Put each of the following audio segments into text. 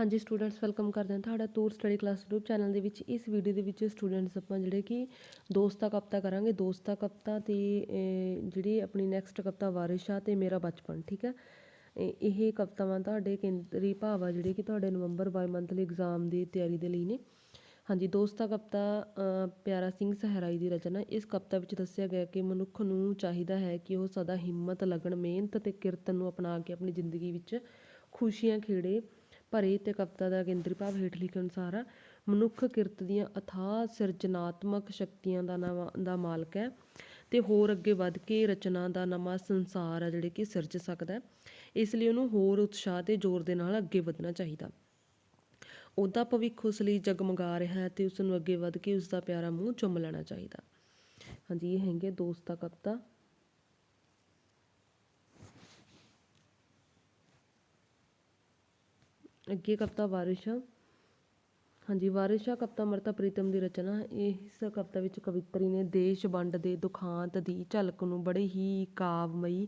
ਹਾਂਜੀ students welcome ਕਰਦੇ ਹਾਂ ਤੁਹਾਡਾ tour study class group channel ਦੇ ਵਿੱਚ। ਇਸ ਵੀਡੀਓ ਦੇ ਵਿੱਚ ਸਟੂਡੈਂਟਸ ਆਪਾਂ ਜਿਹੜੇ ਕਿ ਦੋਸਤਾ ਕਵਿਤਾ ਕਰਾਂਗੇ। ਦੋਸਤਾ ਕਵਿਤਾ ਤੇ ਜਿਹੜੀ ਆਪਣੀ ਨੈਕਸਟ ਕਵਿਤਾ ਵਾਰਿਸ਼ ਆ ਤੇ ਮੇਰਾ ਬਚਪਨ, ਠੀਕ ਹੈ? ਇਹ ਇਹ ਕਵਿਤਾਵਾਂ ਤੁਹਾਡੇ ਕੇਂਦਰੀ ਭਾਵ ਆ ਜਿਹੜੇ ਕਿ ਤੁਹਾਡੇ ਨਵੰਬਰ ਬਾਈ ਮੰਥਲੀ ਐਗਜ਼ਾਮ ਦੀ ਤਿਆਰੀ ਦੇ ਲਈ ਨੇ। ਹਾਂਜੀ, ਦੋਸਤਾ ਕਵਿਤਾ ਪਿਆਰਾ ਸਿੰਘ ਸਹਿਰਾਈ ਦੀ ਰਚਨਾ। ਇਸ ਕਵਿਤਾ ਵਿੱਚ ਦੱਸਿਆ ਗਿਆ ਕਿ ਮਨੁੱਖ ਨੂੰ ਚਾਹੀਦਾ ਹੈ ਕਿ ਉਹ ਸਦਾ ਹਿੰਮਤ, ਲਗਨ, ਮਿਹਨਤ ਤੇ ਕਿਰਤ ਨੂੰ ਅਪਣਾ ਕੇ ਆਪਣੀ ਜ਼ਿੰਦਗੀ ਵਿੱਚ ਖੁਸ਼ੀਆਂ, ਖੇੜੇ ਭਰੇ ਤੇ ਕਵਿਤਾ ਦਾ ਕੇਂਦਰੀ ਭਾਵ ਹੇਠ ਲਿਖੇ ਅਨੁਸਾਰ ਮਨੁੱਖ ਕਿਰਤ ਦੀਆਂ ਅਥਾਹ ਸਿਰਜਣਾਤਮਕ ਸ਼ਕਤੀਆਂ ਦਾ ਨਵਾਂ, ਦਾ ਮਾਲਕ ਹੈ ਤੇ ਹੋਰ ਅੱਗੇ ਵੱਧ ਕੇ ਰਚਨਾ ਦਾ ਨਵਾਂ ਸੰਸਾਰ ਆ ਜਿਹੜੇ ਕਿ ਸਿਰਜ ਸਕਦਾ ਹੈ। ਇਸ ਲਈ ਉਹਨੂੰ ਹੋਰ ਉਤਸ਼ਾਹ ਤੇ ਜ਼ੋਰ ਦੇ ਨਾਲ ਅੱਗੇ ਵਧਣਾ ਚਾਹੀਦਾ। ਉਹਦਾ ਭਵਿੱਖ ਉਸ ਲਈ ਜਗਮਗਾ ਰਿਹਾ ਹੈ ਤੇ ਉਸ ਨੂੰ ਅੱਗੇ ਵੱਧ ਕੇ ਉਸ ਦਾ ਪਿਆਰਾ ਮੂੰਹ ਚੁੰਮ ਲੈਣਾ ਚਾਹੀਦਾ। ਹਾਂਜੀ, ਇਹ ਹੈਗੇ ਦੋਸਤ ਕਵਿਤਾ। ਅੱਗੇ ਕਵਿਤਾ ਵਾਰਿਸ਼ ਹਾਂਜੀ, ਵਾਰਿਸ਼ ਕਵਿਤਾ ਅਮ੍ਰਿਤਾ ਪ੍ਰੀਤਮ ਦੀ ਰਚਨਾ। ਇਸ ਕਵਿਤਾ ਵਿੱਚ ਕਵਿੱਤਰੀ ਨੇ ਦੇਸ਼ ਵੰਡ ਦੇ ਦੁਖਾਂਤ ਦੀ ਝਲਕ ਨੂੰ ਬੜੇ ਹੀ ਕਾਵਮਈ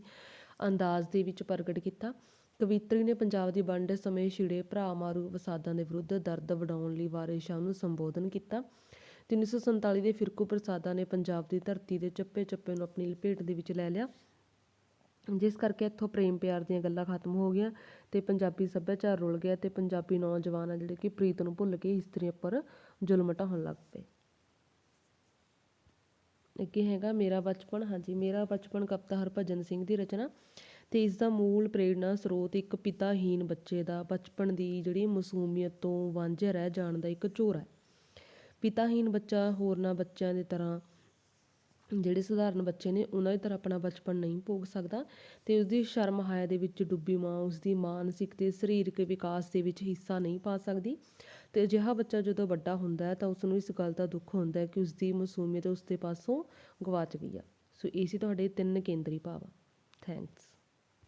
ਅੰਦਾਜ਼ ਦੇ ਵਿੱਚ ਪ੍ਰਗਟ ਕੀਤਾ। ਕਵਿਤਰੀ ਨੇ ਪੰਜਾਬ ਦੀ ਵੰਡ ਸਮੇਂ ਛਿੜੇ ਭਰਾ ਮਾਰੂ ਫਸਾਦਾਂ ਦੇ ਵਿਰੁੱਧ ਦਰਦ ਵਡਾਉਣ ਲਈ ਵਾਰਿਸ਼ ਨੂੰ ਸੰਬੋਧਨ ਕੀਤਾ। 347 ਦੇ ਫਿਰਕੂ ਪ੍ਰਸਾਦਾਂ ਨੇ ਪੰਜਾਬ ਦੀ ਧਰਤੀ ਦੇ ਚੱਪੇ ਚੱਪੇ ਨੂੰ ਆਪਣੀ ਲਪੇਟ ਦੇ ਵਿੱਚ ਲੈ ਲਿਆ। ਜਿਸ ਕਰਕੇ ਇੱਥੋਂ ਪ੍ਰੇਮ ਪਿਆਰ ਦੀਆਂ ਗੱਲਾਂ ਖਤਮ ਹੋ ਗਈਆਂ ਅਤੇ ਪੰਜਾਬੀ ਸੱਭਿਆਚਾਰ ਰੁਲ ਗਿਆ ਅਤੇ ਪੰਜਾਬੀ ਨੌਜਵਾਨ ਆ ਜਿਹੜੇ ਕਿ ਪ੍ਰੀਤ ਨੂੰ ਭੁੱਲ ਕੇ ਇਸਤਰੀ ਉੱਪਰ ਜ਼ੁਲਮ ਢਾਉਣ ਲੱਗ ਪਏ। ਅੱਗੇ ਹੈਗਾ, ਮੇਰਾ ਬਚਪਨ, ਹਾਂਜੀ, ਮੇਰਾ ਬਚਪਨ ਕਵਿਤਾ ਹਰਭਜਨ ਸਿੰਘ ਦੀ ਰਚਨਾ ਤੇ ਇਸ ਦਾ ਮੂਲ ਪ੍ਰੇਰਣਾ ਸਰੋਤ ਇੱਕ ਪਿਤਾਹੀਨ ਬੱਚੇ ਦਾ, ਬਚਪਨ ਦੀ ਜਿਹੜੀ ਮਾਸੂਮੀਅਤ ਤੋਂ ਵਾਂਝੇ ਰਹਿ ਜਾਣ ਦਾ ਇੱਕ ਝੋਰਾ ਹੈ। ਪਿਤਾਹੀਨ ਬੱਚਾ ਹੋਰਨਾਂ ਬੱਚਿਆਂ ਦੀ ਤਰ੍ਹਾਂ ਜਿਹੜੇ ਸਧਾਰਨ ਬੱਚੇ ਨੇ, ਉਹਨਾਂ ਦੀ ਤਰ੍ਹਾਂ ਆਪਣਾ ਬਚਪਨ ਨਹੀਂ ਭੋਗ ਸਕਦਾ ਅਤੇ ਉਸਦੀ ਸ਼ਰਮ ਹਾਇਆ ਦੇ ਵਿੱਚ ਡੁੱਬੀ ਮਾਂ, ਉਸਦੀ ਮਾਨਸਿਕ ਅਤੇ ਸਰੀਰਕ ਵਿਕਾਸ ਦੇ ਵਿੱਚ ਹਿੱਸਾ ਨਹੀਂ ਪਾ ਸਕਦੀ। ਅਤੇ ਅਜਿਹਾ ਬੱਚਾ ਜਦੋਂ ਵੱਡਾ ਹੁੰਦਾ ਹੈ ਤਾਂ ਉਸ ਨੂੰ ਇਸ ਗੱਲ ਦਾ ਦੁੱਖ ਹੁੰਦਾ ਹੈ ਕਿ ਉਸਦੀ ਮਾਸੂਮੀਅਤ ਉਸਦੇ ਪਾਸੋਂ ਗਵਾਚ ਗਈ ਆ। ਸੋ ਇਹ ਸੀ ਤੁਹਾਡੇ ਤਿੰਨ ਕੇਂਦਰੀ ਭਾਵ। ਥੈਂਕਸ